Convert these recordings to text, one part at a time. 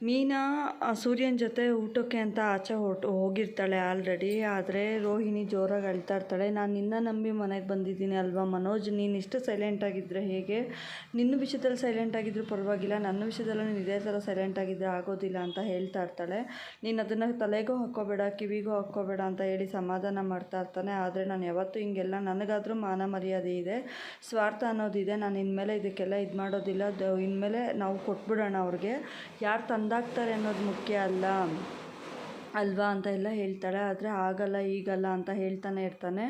ಮೀನಾ ಸೂರ್ಯನ ಜೊತೆ ಊಟಕ್ಕೆ ಅಂತ ಆಚೆ ಹೊರಟು ಹೋಗಿರ್ತಾಳೆ ಆಲ್ರೆಡಿ ಆದರೆ ರೋಹಿಣಿ ಜೋರಾಗಿ ಅಳ್ತಾ ಇರ್ತಾಳೆ. ನಾನು ನಿನ್ನ ನಂಬಿ ಮನೆಗೆ ಬಂದಿದ್ದೀನಿ ಅಲ್ವಾ ಮನೋಜ್? ನೀನು ಇಷ್ಟು ಸೈಲೆಂಟಾಗಿದ್ದರೆ ಹೇಗೆ? ನಿನ್ನ ವಿಷಯದಲ್ಲಿ ಸೈಲೆಂಟ್ ಆಗಿದ್ರು ಪರವಾಗಿಲ್ಲ. ನನ್ನ ವಿಷಯದಲ್ಲೂ ನೀನು ಇದೇ ಥರ ಸೈಲೆಂಟ್ ಆಗಿದ್ದರೆ ಆಗೋದಿಲ್ಲ ಅಂತ ಹೇಳ್ತಾ ಇರ್ತಾಳೆ. ನೀನು ಅದನ್ನು ತಲೆಗೂ ಹಾಕ್ಕೋಬೇಡ, ಕಿವಿಗೂ ಹಾಕ್ಕೋಬೇಡ ಅಂತ ಹೇಳಿ ಸಮಾಧಾನ ಮಾಡ್ತಾ ಇರ್ತಾನೆ. ಆದರೆ ನಾನು ಯಾವತ್ತೂ ಹಿಂಗೆಲ್ಲ ನನಗಾದರೂ ಮಾನ ಮರ್ಯಾದೆ ಇದೆ. ಸ್ವಾರ್ಥ ಅನ್ನೋದಿದೆ. ನಾನು ಇನ್ಮೇಲೆ ಇದಕ್ಕೆಲ್ಲ ಇದು ಮಾಡೋದಿಲ್ಲ ಇನ್ಮೇಲೆ ನಾವು ಕೊಟ್ಬಿಡೋಣ ಅವ್ರಿಗೆ. ಯಾರು ತಂದಾಕ್ತಾರೆ ಅನ್ನೋದು ಮುಖ್ಯ ಅಲ್ಲ? ಅಲ್ವಾ ಅಂತ ಎಲ್ಲ ಹೇಳ್ತಾಳೆ. ಆದರೆ ಆಗಲ್ಲ, ಈಗಲ್ಲ ಅಂತ ಹೇಳ್ತಾನೆ ಇರ್ತಾನೆ.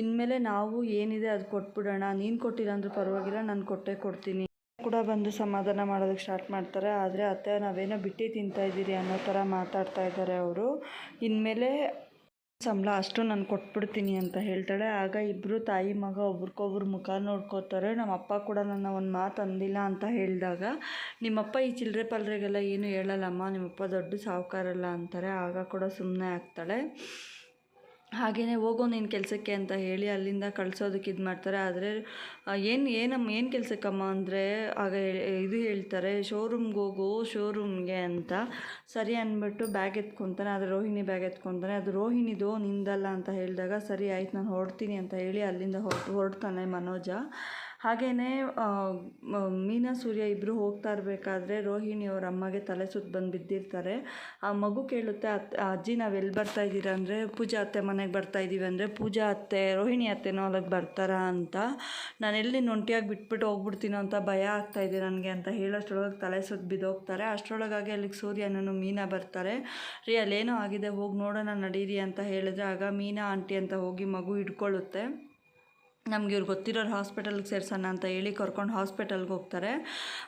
ಇನ್ಮೇಲೆ ನಾವು ಏನಿದೆ ಅದು ಕೊಟ್ಬಿಡೋಣ. ನೀನು ಕೊಟ್ಟಿಲ್ಲ ಅಂದರೂ ಪರವಾಗಿಲ್ಲ, ನಾನು ಕೊಟ್ಟೇ ಕೊಡ್ತೀನಿ. ಕೂಡ ಬಂದು ಸಮಾಧಾನ ಮಾಡೋದಕ್ಕೆ ಸ್ಟಾರ್ಟ್ ಮಾಡ್ತಾರೆ. ಆದರೆ ಅತ್ತೆ ನಾವೇನೋ ಬಿಟ್ಟು ತಿಂತಾ ಇದ್ದೀರಿ ಅನ್ನೋ ಥರ ಮಾತಾಡ್ತಾ ಇದ್ದಾರೆ ಅವರು. ಇನ್ಮೇಲೆ ಸಂಬಳ ಅಷ್ಟು ನಾನು ಕೊಟ್ಬಿಡ್ತೀನಿ ಅಂತ ಹೇಳ್ತಾಳೆ. ಆಗ ಇಬ್ಬರು ತಾಯಿ ಮಗ ಒಬ್ರಿಗೊಬ್ರು ಮುಖ ನೋಡ್ಕೋತಾರೆ. ನಮ್ಮ ಅಪ್ಪ ಕೂಡ ನನ್ನ ಒಂದು ಮಾತು ಅಂದಿಲ್ಲ ಅಂತ ಹೇಳಿದಾಗ, ನಿಮ್ಮಪ್ಪ ಈ ಚಿಲ್ಲರೆ ಪಲ್ರೆಗೆಲ್ಲ ಏನು ಹೇಳಲ್ಲಮ್ಮ, ನಿಮ್ಮಪ್ಪ ದೊಡ್ಡ ಸಾಹುಕಾರಲ್ಲ ಅಂತಾರೆ. ಆಗ ಕೂಡ ಸುಮ್ಮನೆ ಆಗ್ತಾಳೆ. ಹಾಗೆಯೇ ಹೋಗೋ ನೀನು ಕೆಲಸಕ್ಕೆ ಅಂತ ಹೇಳಿ ಅಲ್ಲಿಂದ ಕಳಿಸೋದಕ್ಕೆ ಇದು ಮಾಡ್ತಾರೆ. ಆದರೆ ಏನು, ಏನಮ್ಮ, ಏನು ಕೆಲಸಕ್ಕಮ್ಮ ಅಂದರೆ, ಆಗ ಇದು ಹೇಳ್ತಾರೆ ಶೋರೂಮ್ಗೆ ಹೋಗು ಶೋರೂಮ್ಗೆ ಅಂತ. ಸರಿ ಅಂದ್ಬಿಟ್ಟು ಬ್ಯಾಗ್ ಎತ್ಕೊತಾನೆ. ಅದು ರೋಹಿಣಿ ಬ್ಯಾಗ್ ಎತ್ಕೊತಾನೆ. ಅದು ರೋಹಿಣಿದು, ನಿಂದಲ್ಲ ಅಂತ ಹೇಳಿದಾಗ, ಸರಿ ಆಯ್ತು, ನಾನು ಹೊರಡ್ತೀನಿ ಅಂತ ಹೇಳಿ ಅಲ್ಲಿಂದ ಹೊರಡ್ತಾನೆ ಮನೋಜ. ಹಾಗೆಯೇ ಮೀನಾ ಸೂರ್ಯ ಇಬ್ಬರು ಹೋಗ್ತಾ ಇರಬೇಕಾದ್ರೆ ರೋಹಿಣಿ ಅವ್ರ ಅಮ್ಮಗೆ ತಲೆ ಸುತ್ತ ಬಂದು ಬಿದ್ದಿರ್ತಾರೆ. ಆ ಮಗು ಕೇಳುತ್ತೆ ಅತ್ತೆ ಅಜ್ಜಿ ನಾವು ಎಲ್ಲಿ ಬರ್ತಾ ಇದ್ದೀರ? ಅಂದರೆ, ಪೂಜಾ ಅತ್ತೆ ಮನೆಗೆ ಬರ್ತಾ ಇದ್ದೀವಿ ಅಂದರೆ, ಪೂಜಾ ಅತ್ತೆ, ರೋಹಿಣಿ ಅತ್ತೆನೋ ಅಲ್ಲಿಗೆ ಬರ್ತಾರಾ? ಅಂತ. ನಾನು ಎಲ್ಲಿ ನೊಂಟಿಯಾಗಿ ಬಿಟ್ಬಿಟ್ಟು ಹೋಗ್ಬಿಡ್ತೀನೋ ಅಂತ ಭಯ ಆಗ್ತಾಯಿದೆ ನನಗೆ ಅಂತ ಹೇಳೋಷ್ಟರೊಳಗೆ ತಲೆ ಸುತ್ತ ಬಿದ್ದೋಗ್ತಾರೆ ಅಷ್ಟರೊಳಗಾಗಿ ಅಲ್ಲಿಗೆ ಸೂರ್ಯನೂ ಮೀನಾ ಬರ್ತಾರೆ. ರೀ, ಅಲ್ಲೇನೋ ಆಗಿದೆ, ಹೋಗಿ ನೋಡೋಣ, ನಡೀರಿ ಅಂತ ಹೇಳಿದ್ರೆ, ಆಗ ಮೀನಾ ಆಂಟಿ ಅಂತ ಹೋಗಿ ಮಗು ಹಿಡ್ಕೊಳ್ಳುತ್ತೆ ನಮ್ಗೆ ಇವ್ರು ಗೊತ್ತಿರೋರು ಹಾಸ್ಪಿಟಲ್ಗೆ ಸೇರ್ಸೋಣ ಅಂತ ಹೇಳಿ ಕರ್ಕೊಂಡು ಹಾಸ್ಪಿಟಲ್ಗೆ ಹೋಗ್ತಾರೆ.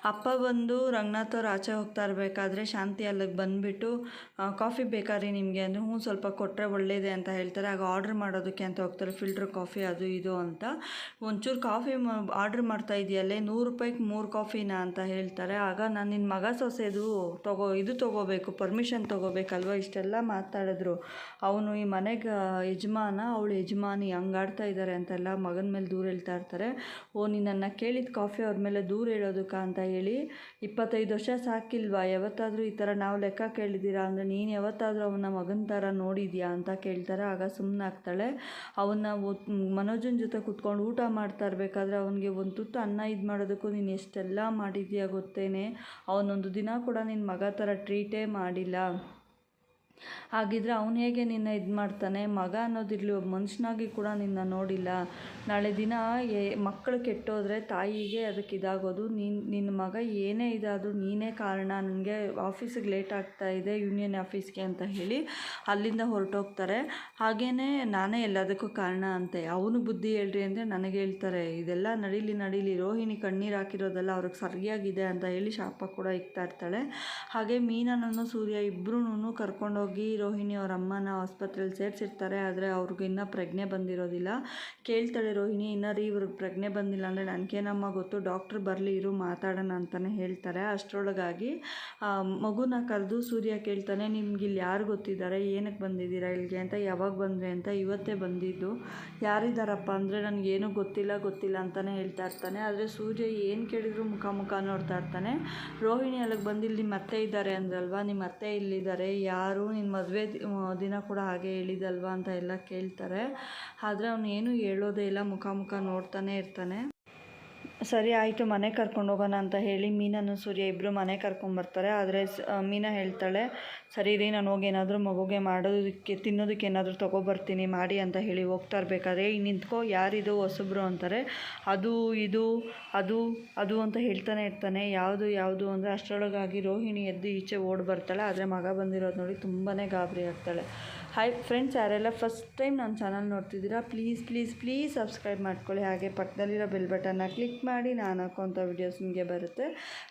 ಅಪ್ಪ ಬಂದು ರಂಗನಾಥ್ ಅವ್ರು ಆಚೆ ಹೋಗ್ತಾ ಇರಬೇಕಾದ್ರೆ ಶಾಂತಿ ಅಲ್ಲಿಗೆ ಬಂದುಬಿಟ್ಟು ಕಾಫಿ ಬೇಕಾದ್ರೆ ನಿಮಗೆ? ಅಂದರೆ, ಹ್ಞೂ, ಸ್ವಲ್ಪ ಕೊಟ್ಟರೆ ಒಳ್ಳೆಯದೇ ಅಂತ ಹೇಳ್ತಾರೆ. ಆಗ ಆರ್ಡ್ರ್ ಮಾಡೋದಕ್ಕೆ ಅಂತ ಹೋಗ್ತಾರೆ. ಫಿಲ್ಟ್ರ್ ಕಾಫಿ ಅದು ಇದು ಅಂತ. ಒಂಚೂರು ಕಾಫಿ ಆರ್ಡ್ರ್ ಮಾಡ್ತಾ ಇದೆಯಲ್ಲೇ, ನೂರು ರೂಪಾಯಿಗೆ ಮೂರು ಕಾಫಿನ ಅಂತ ಹೇಳ್ತಾರೆ. ಆಗ ನಾನು ನಿನ್ನ ಮಗ ಸೊಸೆದು ತಗೋ, ಇದು ತೊಗೋಬೇಕು, ಪರ್ಮಿಷನ್ ತೊಗೋಬೇಕಲ್ವ? ಇಷ್ಟೆಲ್ಲ ಮಾತಾಡಿದ್ರು. ಅವನು ಈ ಮನೆಗೆ ಯಜಮಾನ, ಅವಳು ಯಜಮಾನಿ ಹಂಗಾಡ್ತಾ ಇದ್ದಾರೆ ಅಂತೆಲ್ಲ ಮಗನ ಮೇಲೆ ದೂರ ಹೇಳ್ತಾ ಇರ್ತಾರೆ, ಓ, ನಿನ್ನನ್ನು ಕೇಳಿದ ಕಾಫಿ ಅವ್ರ ಮೇಲೆ ದೂರ ಹೇಳೋದಕ್ಕೆ ಅಂತ ಹೇಳಿ, ಇಪ್ಪತ್ತೈದು ವರ್ಷ ಸಾಕಿಲ್ವಾ? ಯಾವತ್ತಾದರೂ ಈ ಥರ ನಾವು ಲೆಕ್ಕ ಕೇಳಿದ್ದೀರಾ ಅಂದರೆ ನೀನು ಯಾವತ್ತಾದರೂ ಅವನ ಮಗನ ಥರ ನೋಡಿದ್ಯಾ? ಅಂತ ಕೇಳ್ತಾರೆ. ಆಗ ಸುಮ್ಮನೆ ಆಗ್ತಾಳೆ. ಅವನ್ನ ಮನೋಜನ ಜೊತೆ ಕುತ್ಕೊಂಡು ಊಟ ಮಾಡ್ತಾ ಇರಬೇಕಾದ್ರೆ ಅವನಿಗೆ ಒಂದು ತುತ್ತು ಅನ್ನ ಇದು ಮಾಡೋದಕ್ಕೂ ನೀನು ಎಷ್ಟೆಲ್ಲ ಮಾಡಿದ್ಯಾ ಗೊತ್ತೇನೆ? ಅವನೊಂದು ದಿನ ಕೂಡ ನಿನ್ನ ಮಗ ಥರ ಟ್ರೀಟೇ ಮಾಡಿಲ್ಲ. ಹಾಗಿದ್ರೆ ಅವನು ಹೇಗೆ ನಿನ್ನ ಇದು ಮಾಡ್ತಾನೆ? ಮಗ ಅನ್ನೋದಿರಲಿ ಒಬ್ಬ ಮನುಷ್ಯನಾಗಿ ಕೂಡ ನಿನ್ನ ನೋಡಿಲ್ಲ. ನಾಳೆ ದಿನ ಏ ಮಕ್ಕಳು ಕೆಟ್ಟೋದ್ರೆ ತಾಯಿಗೆ ಅದಕ್ಕೆ ಇದಾಗೋದು. ನೀನು ನಿನ್ನ ಮಗ ಏನೇ ಇದಾದರೂ ನೀನೇ ಕಾರಣ. ನನಗೆ ಆಫೀಸಿಗೆ ಲೇಟ್ ಆಗ್ತಾ ಇದೆ, ಯೂನಿಯನ್ ಆಫೀಸ್ಗೆ ಅಂತ ಹೇಳಿ ಅಲ್ಲಿಂದ ಹೊರಟೋಗ್ತಾರೆ. ಹಾಗೇ ನಾನೇ ಎಲ್ಲದಕ್ಕೂ ಕಾರಣ ಅಂತೆ. ಅವನು ಬುದ್ಧಿ ಹೇಳ್ರಿ ಅಂದರೆ ನನಗೆ ಹೇಳ್ತಾರೆ, ಇದೆಲ್ಲ ನಡೀಲಿ ನಡೀಲಿ. ರೋಹಿಣಿ ಕಣ್ಣೀರು ಹಾಕಿರೋದೆಲ್ಲ ಅವ್ರಿಗೆ ಸರಿಯಾಗಿದೆ ಅಂತ ಹೇಳಿ ಶಾಪ ಕೂಡ ಇಕ್ತಾ ಇರ್ತಾಳೆ. ಹಾಗೆ ಮೀನನನ್ನು ಸೂರ್ಯ ಇಬ್ಬರೂ ಕರ್ಕೊಂಡೋಗಿ ರೋಹಿಣಿ ಅವ್ರ ಅಮ್ಮನ ಆಸ್ಪತ್ರೆಯಲ್ಲಿ ಸೇರಿಸಿರ್ತಾರೆ, ಆದರೆ ಅವ್ರಿಗೆ ಇನ್ನೂ ಪ್ರಜ್ಞೆ ಬಂದಿರೋದಿಲ್ಲ. ಕೇಳ್ತಾಳೆ ರೋಹಿಣಿ, ಇನ್ನೂ ರೀ ಇವ್ರಿಗೆ ಪ್ರಜ್ಞೆ ಬಂದಿಲ್ಲ ಅಂದರೆ ನನಗೇನಮ್ಮ ಗೊತ್ತು, ಡಾಕ್ಟ್ರ್ ಬರಲಿ ಇರು, ಮಾತಾಡೋಣ ಅಂತಲೇ ಹೇಳ್ತಾರೆ. ಅಷ್ಟರೊಳಗಾಗಿ ಮಗುನ ಕರೆದು ಸೂರ್ಯ ಕೇಳ್ತಾನೆ ನಿಮ್ಗೆ ಇಲ್ಲಿ ಯಾರು ಗೊತ್ತಿದ್ದಾರೆ ಏನಕ್ಕೆ ಬಂದಿದ್ದೀರಾ ಇಲ್ಲಿಗೆ ಅಂತ, ಯಾವಾಗ ಬಂದರೆ ಅಂತ ಇವತ್ತೇ ಬಂದಿದ್ದು. ಯಾರಿದ್ದಾರಪ್ಪ ಅಂದರೆ ನನಗೇನು ಗೊತ್ತಿಲ್ಲ ಗೊತ್ತಿಲ್ಲ ಅಂತಲೇ ಹೇಳ್ತಾ ಇರ್ತಾನೆ. ಆದರೆ ಸೂರ್ಯ ಏನು ಕೇಳಿದ್ರು ಮುಖ ಮುಖ ನೋಡ್ತಾ ಇರ್ತಾನೆ. ರೋಹಿಣಿ ಅಲ್ಲಿಗೆ ಬಂದಿಲ್ಲಿ ನಿಮ್ಮ ಅತ್ತೆ ಇದ್ದಾರೆ ಅಂದ್ರಲ್ವಾ ನಿಮ್ಮ ಅತ್ತೆ ಇಲ್ಲಿದ್ದಾರೆ, ಯಾರು ನಿನ್ನ ಮದುವೆ ದಿನ ಕೂಡ ಹಾಗೆ ಹೇಳಿದಲ್ವಾ ಅಂತ ಎಲ್ಲ ಕೇಳ್ತಾರೆ. ಆದರೆ ಅವನು ಏನೂ ಹೇಳೋದೇ ಇಲ್ಲ ಮುಖ ಮುಖ ನೋಡ್ತಾನೆ ಇರ್ತಾನೆ. ಸರಿ ಆಯಿತು, ಮನೆ ಕರ್ಕೊಂಡು ಹೋಗೋಣ ಅಂತ ಹೇಳಿ ಮೀನನ್ನು ಸೂರ್ಯ ಇಬ್ಬರು ಮನೆ ಕರ್ಕೊಂಬರ್ತಾರೆ ಆದರೆ ಮೀನಾ ಹೇಳ್ತಾಳೆ, ಸರಿ ರೀ ನಾನು ಹೋಗಿ ಏನಾದರೂ ಮಗುಗೆ ಮಾಡೋದಕ್ಕೆ, ತಿನ್ನೋದಕ್ಕೆ ಏನಾದರೂ ತೊಗೊಬರ್ತೀನಿ, ಮಾಡಿ ಅಂತ ಹೇಳಿ ಹೋಗ್ತಾ ಇರಬೇಕಾದ್ರೆ ನಿಂತ್ಕೋ, ಯಾರಿದು ಹೊಸಬ್ರು? ಅಂತಾರೆ. ಅದು, ಇದು, ಅದು ಅದು ಅಂತ ಹೇಳ್ತಾನೆ ಇರ್ತಾನೆ. ಯಾವುದು ಯಾವುದು ಅಂದರೆ ಅಷ್ಟರೊಳಗಾಗಿ ರೋಹಿಣಿ ಎದ್ದು ಈಚೆ ಓಡಿ ಬರ್ತಾಳೆ. ಆದರೆ ಮಗ ಬಂದಿರೋದು ನೋಡಿ ತುಂಬಾ ಗಾಬರಿ ಆಗ್ತಾಳೆ. ಹಾಯ್ ಫ್ರೆಂಡ್ಸ್ ಯಾರೆಲ್ಲ ಫಸ್ಟ್ ಟೈಮ್ ನನ್ನ ಚಾನಲ್ ನೋಡ್ತಿದ್ದೀರಾ ಪ್ಲೀಸ್ ಪ್ಲೀಸ್ ಪ್ಲೀಸ್ ಸಬ್ಸ್ಕ್ರೈಬ್ ಮಾಡ್ಕೊಳ್ಳಿ. ಹಾಗೆ ಪಕ್ಕದಲ್ಲಿರೋ ಬೆಲ್ ಬಟನ್ನ ಕ್ಲಿಕ್ ಮಾಡಿ ನಾನು ಹಾಕೋಂಥ ವೀಡಿಯೋಸ್ ನಿಮಗೆ ಬರುತ್ತೆ.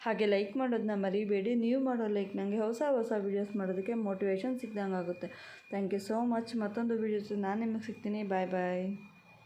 ಹಾಗೆ ಲೈಕ್ ಮಾಡೋದನ್ನ ಮರಿಬೇಡಿ. ನೀವು ಮಾಡೋ ಲೈಕ್ ನನಗೆ ಹೊಸ ಹೊಸ ವೀಡಿಯೋಸ್ ಮಾಡೋದಕ್ಕೆ ಮೋಟಿವೇಶನ್ ಸಿಕ್ದಂಗೆ ಆಗುತ್ತೆ ಥ್ಯಾಂಕ್ ಯು ಸೋ ಮಚ್ ಮತ್ತೊಂದು ವೀಡಿಯೋಸ್ ನಾನು ನಿಮಗೆ ಸಿಗ್ತೀನಿ. ಬಾಯ್ ಬಾಯ್